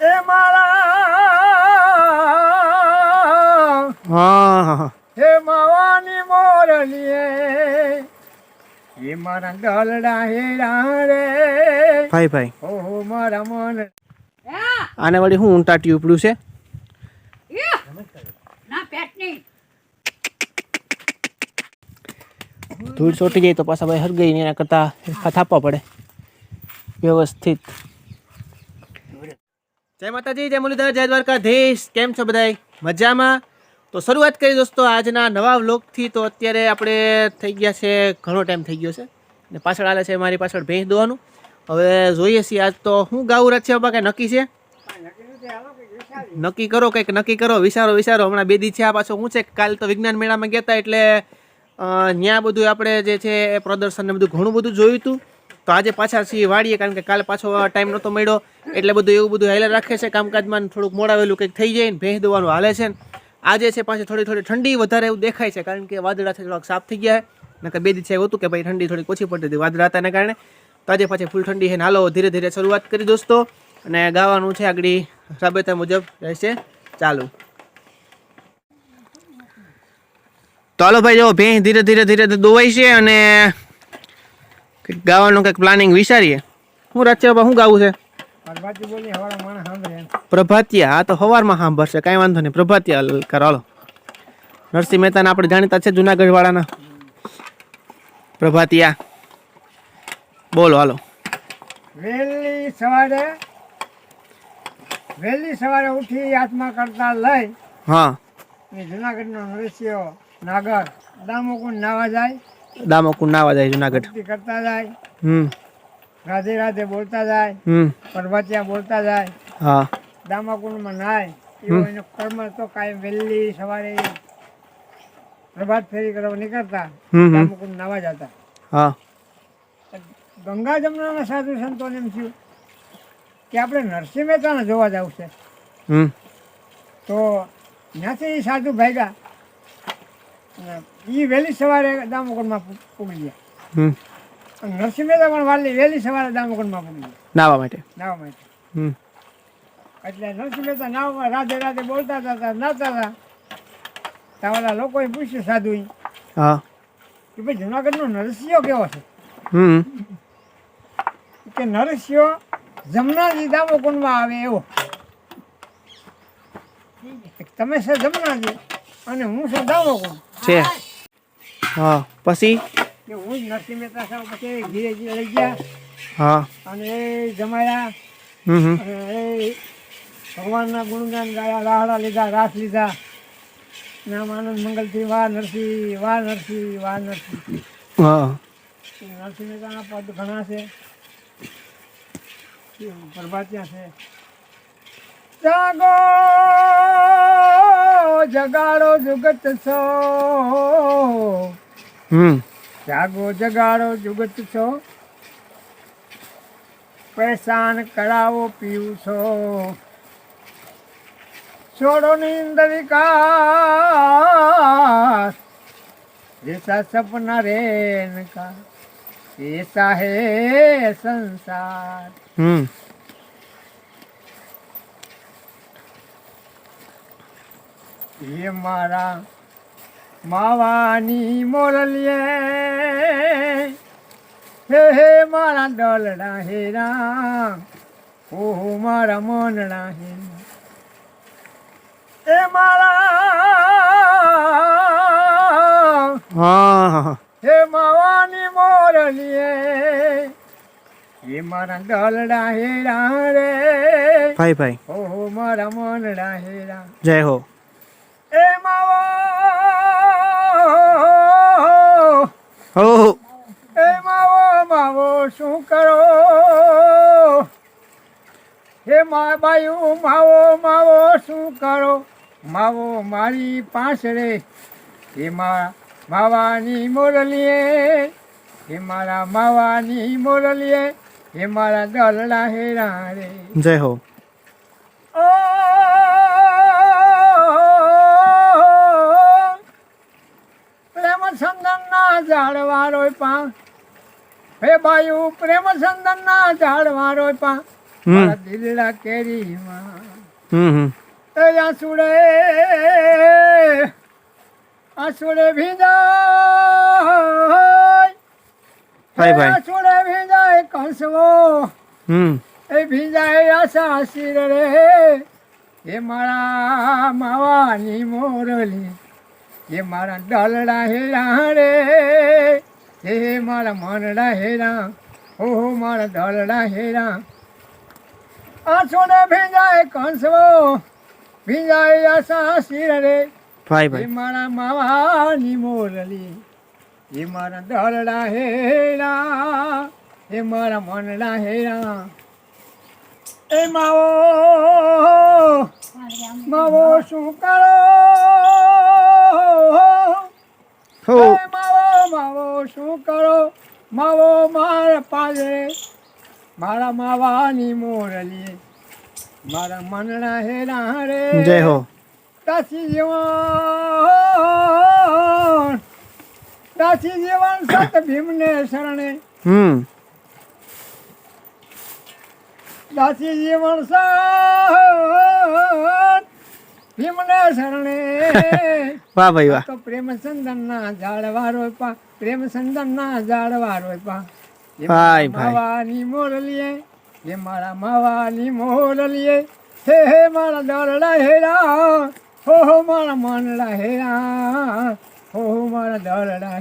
એ મારા. હા. હા માવાની મોરલીએ એ મારા ગલડા હેરા રે. ભાઈ ભાઈ. ઓહો મારા મન. આને વળી હું ઊંટા ટ્યુપડું છે? ધૂળ ચોટી જાય તો પાછા ભાઈ હર ગઈ એના કરતાં થાપવા પડે. વ્યવસ્થિત. જય માતાજી, જય મુરલીધર, જય દ્વારકાધીશ. કેમ છો બધાય? મજામાં? તો શરૂઆત કરી દોસ્તો, આજના નવા વ્લોગથી તો અત્યારે આપણે થઈ ગયા છે, ઘણો ટાઈમ થઈ ગયો છે. ને પાછળ આલે છે મારી પાછળ ભેંસ દોવાનું. હવે જોઈએ છીએ આજ તો હું ગાવું રચ્યા બાપા કે નક્કી છે? નક્કી કરો, કંઈક નક્કી કરો, વિચારો વિચારો. હમણાં બે દી છે આ પાછો હું છે કાલ તો વિજ્ઞાન મેળામાં ગયા હતા એટલે ત્યાં બધું આપણે જે છે પ્રદર્શન ને બધું ઘણું બધું જોયું હતું. તો આજે પાછા છીએ વાળીએ કારણ કે કાલે પાછો ટાઈમ નહોતો મળ્યો. એટલે બધું એવું બધું હાલે રાખે છે, કામકાજમાં થોડુંક મોડાવેલું કંઈક થઈ જાય ને ભેંસ દોવાનું હાલે છે ને. આજે છે પાછી થોડી થોડી ઠંડી વધારે એવું દેખાય છે, કારણ કે વાદળાથી થોડાક સાફ થઈ ગયા છે. નકર બે દિવસે એવું હતું કે ભાઈ ઠંડી થોડીક ઓછી પડતી હતી વાદળા કારણે. તો આજે પાછી ફૂલ ઠંડી છે હાલો ધીરે ધીરે શરૂઆત કરી દોસ્તો. અને ગાવાનું છે આગળ રાબેતા મુજબ રહેશે ચાલુ. તો હાલો ભાઈ જો ભેંસ ધીરે ધીરે ધીરે દોવાય છે અને ગાવાનું કંઈક પ્લાનિંગ વિચારીએ. હું રાજ્ય શું ગાવું છે. પ્રભાતિયા આ તો સવારમાં સાંભળશે કાંઈ વાંધો નહીં. પ્રભાતિયા કરો નરસિંહ મહેતાના આપણે જાણીતા છે જુનાગઢ વાળાના પ્રભાતિયા બોલો હાલો. વહેલી સવારે વહેલી સવારે ઉઠી આત્મા કરતા લઈ હા. જુનાગઢનો નરસિંહ નાગર દામોકુંડ નાવા જાય. દામોકુંડ નાવા જાય જુનાગઢ. કરતા જાય હમ. રાધે રાધે બોલતા જાય હમ. પર્વતિયા બોલતા જાય. હા. દામાકુંડમાં નાય એનો કર્મ તો કાંઈ વહેલી સવારે પ્રભાત ફેરી કરવા નીકળતા દામાકુંડ નાવા જતા. હા. ગંગા જમનાના સાધુ સંતોને એમ થયું કે આપણે નરસિંહ મહેતાને જોવા જવું છે. તો ત્યાંથી સાધુ ભાગ્યા. એ વહેલી સવારે દામોગઢમાં પૂગી ગયા. હમ. નરસિંહ મહેતા પણ વાલી વહેલી સવારે દામોકુંડમાં પૂગી ગયા. નાવા માટે? નાવા માટે. હમ. એટલે નરસિંહ મહેતા નાવમાં રાધે રાધે બોલતા હતા નાતા હતા. તાવાલા લોકોએ પૂછ્યું સાધુ હા. કે ભાઈ જુનાગઢનો નરસિંહ કેવો છે? હમ. કે નરસિંહ જમનાજી દામોકુંડમાં આવે એવો. તમે છે જમનાજી? અને હું છું દામોકુંડ છે. હા પછી? કે હું જ નરસિંહ મહેતા સાહેબ પછી ધીરે ધીરે લઈ ગયા. હા. અને જમાયા. હમ ભગવાનના ગુણગાન ગાયા રાહડા લીધા રાસ લીધા. નામ આનંદ મંગલથી વાહ નરસિંહ વાહ નરસિંહ વાહ નરસિંહ. હા. નરસિંહ મહેતાના પદ ઘણા છે. પ્રભાત્યા છે. જાગો! જગાડો જુગત છો. હમ. જાગો જગાડો જુગત છો. પરેશાન કરાવો પીવું છો. છોડો નિંદ વિકાસ એસા સપના રે નકા એસા હે સંસાર. હમ. હે મારા માવાની મોરલીએ. હે હે મારા ડલડા હે રામ. ઓહો મારા મનડા હે એ મારા હા હે માવાની મોરલીએ. એ મારા ડલડા હે રા રે. ભાઈ ભાઈ. ઓહો મારા મનડા હે જય હો. એ માવો હો. એ માવો માવો શું કરો? હે મા બાયું માવો માવો શું કરો? માવો મારી પાછળે હે. મા માવાની મોરલીએ હે. મારા માવાની મોરલીએ હે. મારા દલડા હેરા રે જય હો. સંદનના ઝાડવારો પા હે ભાઈ પ્રેમ સંદનના ઝાડવારો પા મારા દિલડા કેરી માં એ આસુડે આસુડે ભીંજાય. ભાઈ, ભાઈ. આસુડે ભીંજાય કંસવો. હમ. એ ભીંજાય આશા રે. એ મારા માવાની મોરલી. એ મારા ડાલડા હેરા રે. હે મારા માનડા હેરા. ઓહો મારા ડાલડા હેરા. આસોને ભીંજાય કંસવો. ભીંજાય આસા શિર રે. ભાઈ ભાઈ. મારા માવાની મોરલી. એ મારા દલડા હેરા. એ મારા મનડા હેરા. એ માવો માવો શું કરો? માવો માવો શું કરો? માવો મારા પાજરે મારા માવાની મોરલી મારા મનડા હેરા. રે જય હો. દાસી જીવન દાસી જીવન સત ભીમને શરણે. હમ. દાસી જીવન સત ભીમને શરણે. વાહ ભાઈ વાહ. તો પ્રેમ સંદન ના જાળવા રોપા પ્રેમ સંદન ના જાળવા રોપા ભાઈ, માવાની મોરલીએ એ મારા માવાની મોરલીએ હે હે મારા દરડા હેરા. હો હો મારા માનડા હેરા. હો હો મારા દરડા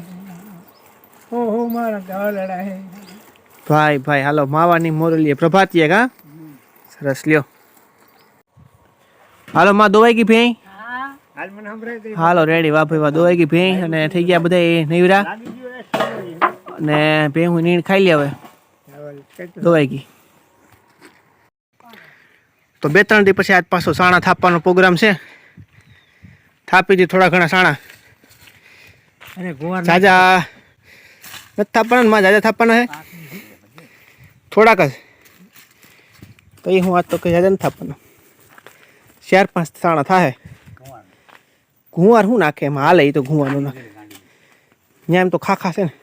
હો હો મારા દરડા હેરા. ભાઈ ભાઈ હાલો માવાની મોરલીએ પ્રભાતીએ કા? સરસ લ્યો. હાલો માં દોવાઈ ગઈ ભેં હાલ રેડી વાહ ભાઈ વાહ દોવાઈ ગઈ ભેઈ અને થઈ ગયા બધા નવરા. અને ભેં હું નીણ ખાઈ લે હવે. દોવાઈ ગઈ. તો બે ત્રણ દી પછી આજ પાછો સાણા થાપવાનો પ્રોગ્રામ છે. થાપી દી થોડા ઘણા સાણા. અને ગોવા જાજા નથી થાપવાના માં જાજા થાપવાના હે? થોડાક જ. તો એ હું આજ તો કઈ જાજા નથી થાપવાના. ચાર પાંચ સાણા થાય ઘુંવાર શું નાખે એમાં? હાલે એ તો ઘુંવારનું નાખે. ત્યાં એમ તો ખાખા છે ને.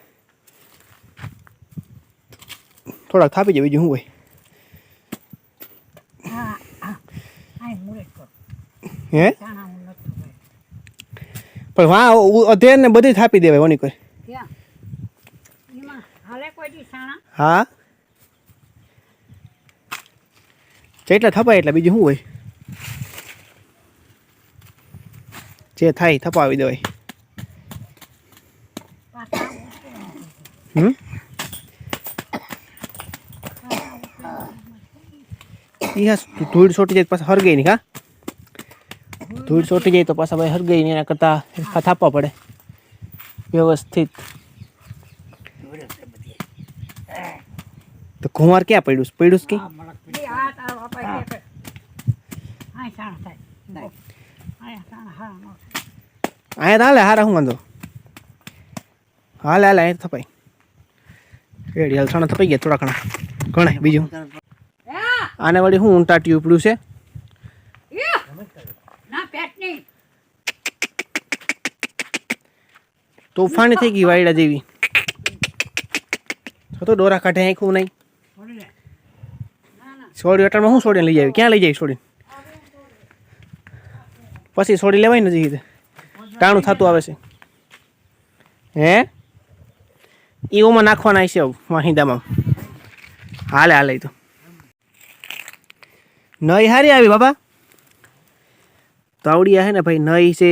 થોડાક થાપી જાય બીજું શું હોય? હે પણ વા અધેર ને બધી થાપી દેવાય ઓની કોઈ. હા. જેટલા થપાય એટલે બીજું શું હોય? જે થાય એ થપાવી દેવાય હમ ઈ હા ધૂળ છોટી જાય તો પાછા હરગાઈ નહીં હા ધૂળ છોટી જાય તો પાછા ભાઈ હરગાઈ નહીં એના કરતાં હરખા થાપવા પડે વ્યવસ્થિત તો કુંવાર ક્યાં પડ્યું છે? પડ્યું છે કે અહીંયા હાલે, હારા હું વાંધો? હાલે હાલે અહીંયા થપાય. રેડી, હાલ સાણા થપાઈ ગયા થોડા ઘણા. ઘણા બીજું? આને વળી હું ઊંટાટ્યું ઉપડ્યું છે? તોફાની થઈ ગઈ વાયડા જેવી. તો ડોરા કાઢે આંખું નહીં. સોડી અટાણમાં હું સોડીને લઈ આવી? ક્યાં લઈ જાય સોડી પછી સોડી લેવાય ને જઈએ ટાણું થતું આવે છે. હે? એ ઓમાં નાખવાના છે વાહિંદામાં. હાલે હાલે તો. નઈ હારી આવી બાબા આવડી હે ને ભાઈ, નઈ છે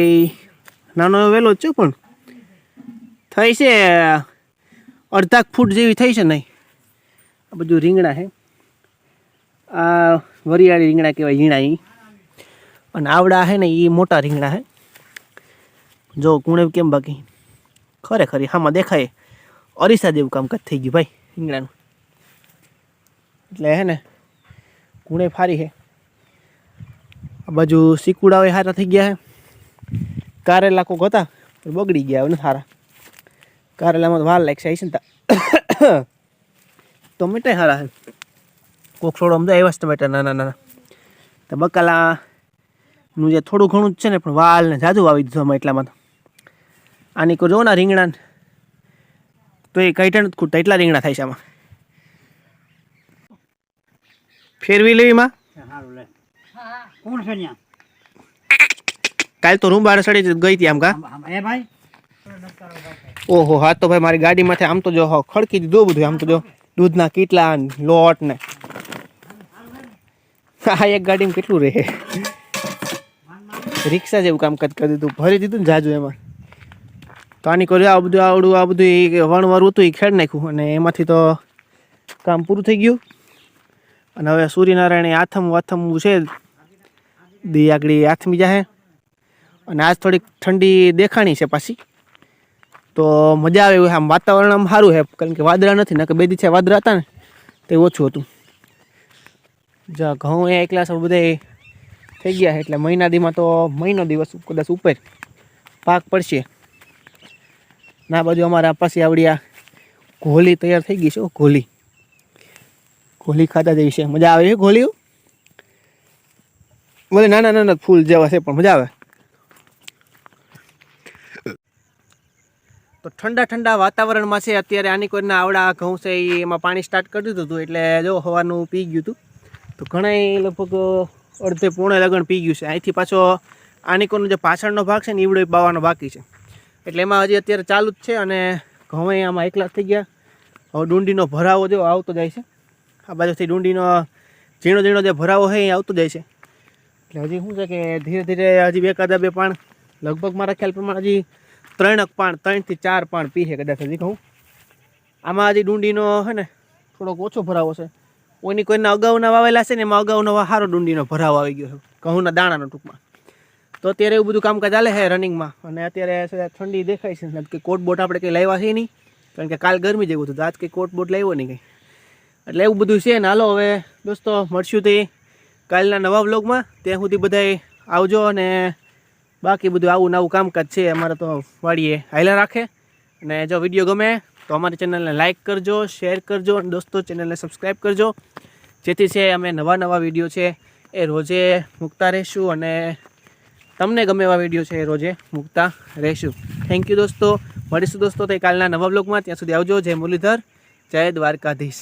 નાનો વહેલો જ છું પણ. થઈ છે અડધાક ફૂટ જેવી થઈ છે નહીં આ બધું રીંગણા છે આ વરિયાળી રીંગણા કહેવાય ઝીણા અને આવડા છે ને એ મોટા રીંગણા છે જો કુણે કેમ બાકી? ખરેખર હામાં દેખાય. અરીસા જેવું કામકાજ થઈ ગયું ભાઈ રીંગણાનું એટલે હે ને કુણે ફારી છે આ બાજુ સિકુડાઓ સારા થઈ ગયા છે કારેલા કોક હતા, પણ બગડી ગયા હવે નથી સારા કારેલામાં તો વાર લાગશે આવી છે ને તા. ટમેટા સારા છે કોક છોડો સમજાય એવા જ ટમેટા નાના નાના. તો બકાલાનું જે થોડું ઘણું જ છે ને, પણ વાલ ને જાજુ વાવી દીધું આમાં એટલામાં તો. આની કોઈ જોવો ના રીંગણા તો એ કઈટા નથી ખૂટતા એટલા રીંગણા થાય છે આમાં. ફેરવી લેવી માં? કોણ છે ત્યાં કાલ તો રૂમ બહાર સડી ગઈ હતી આમ કા? એ ભાઈ? ઓહો હા તો ભાઈ મારી ગાડીમાંથી આમ તો જો ખડકી દીધું બધું આમ તો જો દૂધના કીટલા લોટ ને હા એક ગાડીમાં કેટલું રહે? રિક્ષા જેવું કામ કરી દીધું ભરી દીધું ને જાજુ એમાં. તો આની કર્યું આ બધું આવડું, આ બધું એ વણવાર હતું, એ ખેડ નાખ્યું. અને એમાંથી તો કામ પૂરું થઈ ગયું. અને હવે સૂર્યનારાયણ આથમ વાથમ છે. દી આગળ આથમી જાહે. અને આજ થોડીક ઠંડી દેખાણી છે પાછી. તો મજા આવે એવું આમ વાતાવરણ આમ સારું છે. કારણ કે વાદળા નથી, નકર બે દિવસે વાદળા હતા ને, તે ઓછું હતું. જા ઘઉં એ એકલા સૌ બધા થઈ ગયા એટલે મહિના દીમાં તો મહિનો દિવસ કદાચ ઉપર પાક પડશે. ના બાજુ અમારા પાછી આવડી આ ઘોલી તૈયાર થઈ ગઈ છે ઘોલી. ઘોલી ખાતા જેવી છે મજા આવે છે ઘોલી બધે નાના નાના ફૂલ જેવા છે, પણ મજા આવે. તો ઠંડા ઠંડા વાતાવરણમાં છે, અત્યારે આની કોઈના આવડા ઘઉં છે એ એમાં પાણી સ્ટાર્ટ કરી દીધું હતું, એટલે જો હવાનું પી ગયું હતું. તો ઘણા લગભગ અડધે પોણે લગણ પી ગયું છે. અહીંથી પાછો આની કોઈનો જે પાછળનો ભાગ છે ને ઈવડો બાવાનો બાકી છે. એટલે એમાં હજી અત્યારે ચાલુ જ છે અને ઘઉં આમાં એકલા થઈ ગયા. હવે ડુંડીનો ભરાવો જો આવતો જાય છે. આ બાજુથી ડુંડીનો ઝીણો ઝીણો જે ભરાવો હોય એ આવતો જાય છે. એટલે હજી શું છે કે ધીરે ધીરે હજી બે કાદા બે પાણ, લગભગ મારા ખ્યાલ પ્રમાણે હજી ત્રણક પાણ ત્રણથી ચાર પાણ પી છે કદાચ હજી કહું આમાં હજી ડુંડીનો છે ને થોડોક ઓછો ભરાવો છે. કોઈની કોઈના અગાઉના વાવેલા છે ને એમાં અગાઉનો સારો ડુંડીનો ભરાવો આવી ગયો છે. ઘઉંના દાણાનો ટૂંકમાં. તો અત્યારે એવું બધું કામ ચાલે છે રનિંગમાં. અને અત્યારે ઠંડી દેખાય છે. કે કોટ બોટ આપણે કંઈ લાવ્યા છે નહીં. કારણ કે કાલ ગરમી જેવું હતું આજ કંઈ કોટ બોટ લાવ્યો નહીં કંઈ. એટલે એવું બધું છે ને, હાલો હવે દોસ્તો, મળશું તે કાલના નવા વ્લોગમાં. ત્યાં સુધી બધાય આવજો અને બાકી બધું આવું નવું કામકાજ છે, અમારે તો વાડીએ હાઈલા રાખે. અને જો વીડિયો ગમે, તો અમારી ચેનલને લાઇક કરજો, શેર કરજો, અને દોસ્તો, ચેનલને સબસ્ક્રાઈબ કરજો. જેથી છે, અમે નવા નવા વીડિયો છે, એ રોજે મૂકતા રહીશું અને તમને ગમે એવા વીડિયો છે એ રોજે મૂકતા રહેશું. થેન્ક યુ દોસ્તો. મળીશું દોસ્તો તે કાલના નવા બ્લોગમાં ત્યાં સુધી આવજો. જય મુરલીધર. જય દ્વારકાધીશ.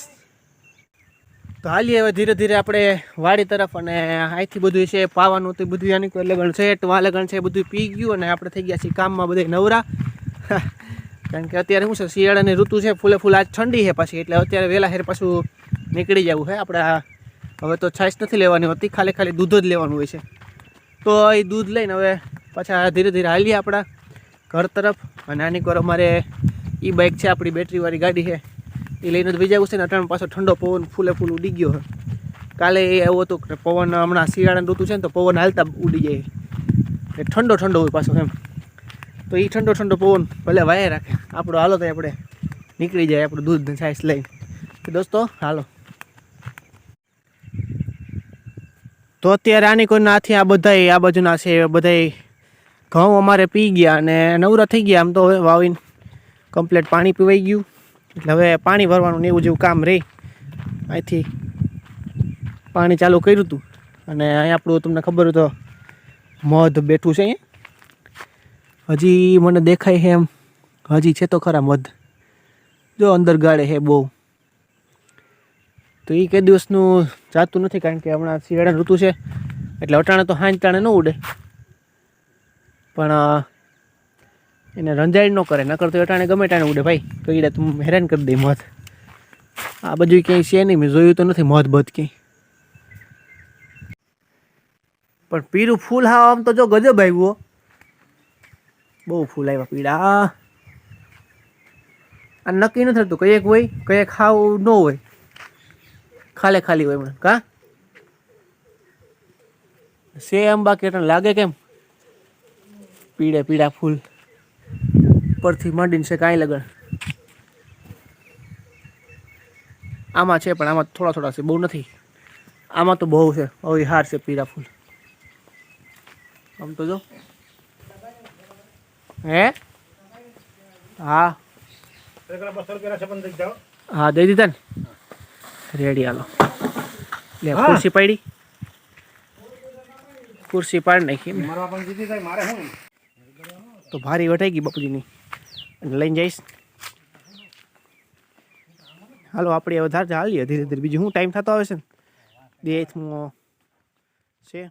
તો હાલીએ હવે ધીરે ધીરે આપણે વાડી તરફ અને અહીંથી બધું છે, પાવાનું તો બધું યાની કોઈ લગણ છે, ટવા લગણ છે બધું પી ગયું અને આપણે થઈ ગયા છીએ કામમાં બધે નવરા. કારણ કે અત્યારે શું છે શિયાળાની ઋતુ છે, ફૂલે ફૂલ આજ ઠંડી છે પાછી, એટલે અત્યારે વહેલા હેર પાછું નીકળી જવું છે આપણે. હવે તો છાશ નથી લેવાની હોતી, ખાલી ખાલી દૂધ જ લેવાનું હોય છે. તો એ દૂધ લઈને હવે પાછા ધીરે ધીરે હાલીએ આપણા ઘર તરફ. અને આની કોર અમારે એ બાઇક છે, આપણી બેટરીવાળી ગાડી છે. એ લઈને તો બીજા છે ને અટાણ પાછો ઠંડો પવન ફૂલે ફૂલ ઉડી ગયો કાલે એ એવું હતું કે પવન હમણાં શિયાળાની ઋતુ છે ને તો પવન હાલતા ઉડી જાય. એ ઠંડો ઠંડો હોય પાછો એમ. તો એ ઠંડો ઠંડો પવન ભલે વાયા રાખે. આપણો હાલો તો આપણે નીકળી જાય આપણું દૂધ છાશ લઈને. દોસ્તો, હાલો. તો અત્યારે આની નાથી આ બધાય, આ બાજુના છે બધાય ઘઉં અમારે પી ગયા અને નવરા થઈ ગયા આમ તો હવે વાવીને કમ્પ્લેટ પાણી પીવાઈ ગયું. એટલે હવે પાણી ભરવાનું ને એવું જેવું કામ રહે અહીંથી પાણી ચાલુ કર્યું હતું. અને અહીં આપણું તમને ખબર હતો મધ બેઠું છે અહીંયા. હજી મને દેખાય છે એમ. હજી છે તો ખરા મધ. જો અંદર ગાળે છે બહુ. તો એ કઈ દિવસનું જાતું નથી કારણ કે હમણાં શિયાળાની ઋતુ છે. એટલે અટાણે તો હાંજ ટાણે ન ઉડે. પણ એને રંજાઈ ન કરે. નકર તો અટાણે ગમે ટાણે ઉડે ભાઈ. કઈ તું હેરાન કરી દે મધ આ બાજુ ક્યાંય છે નહીં. મેં જોયું તો નથી મધ બધ ક્યાંય. પણ પીરું ફૂલ હા આમ તો જો ગજબ આવ્યું. બહુ ફૂલ આવ્યા પીળા આ નક્કી નથી થતું. કયેક હોય, કયેક ખાવ ન હોય. ખાલે ખાલી હોય હમણાં કા? સે આમ બાકી લાગે કેમ? પીળે પીળા ફૂલ. પરથી માંડીને છે કાંઈ લગણ આમાં છે પણ આમાં થોડા થોડા છે બહુ નથી. આમાં તો બહુ છે. હવે હાર છે પીળા ફૂલ. આમ તો જો. હે? હા. હા દઈ દીધા ને. રેડી હાલો. લે ખુરશી પાડી. ખુરશી પાડી નાખી તો ભારી વટાઈ ગઈ બાપુજીની. અને લઈને જઈશ. હાલો આપણે વધારે ધાર હાલીએ ધીરે ધીરે બીજું શું ટાઈમ થતો આવે છે ને? décimo છે.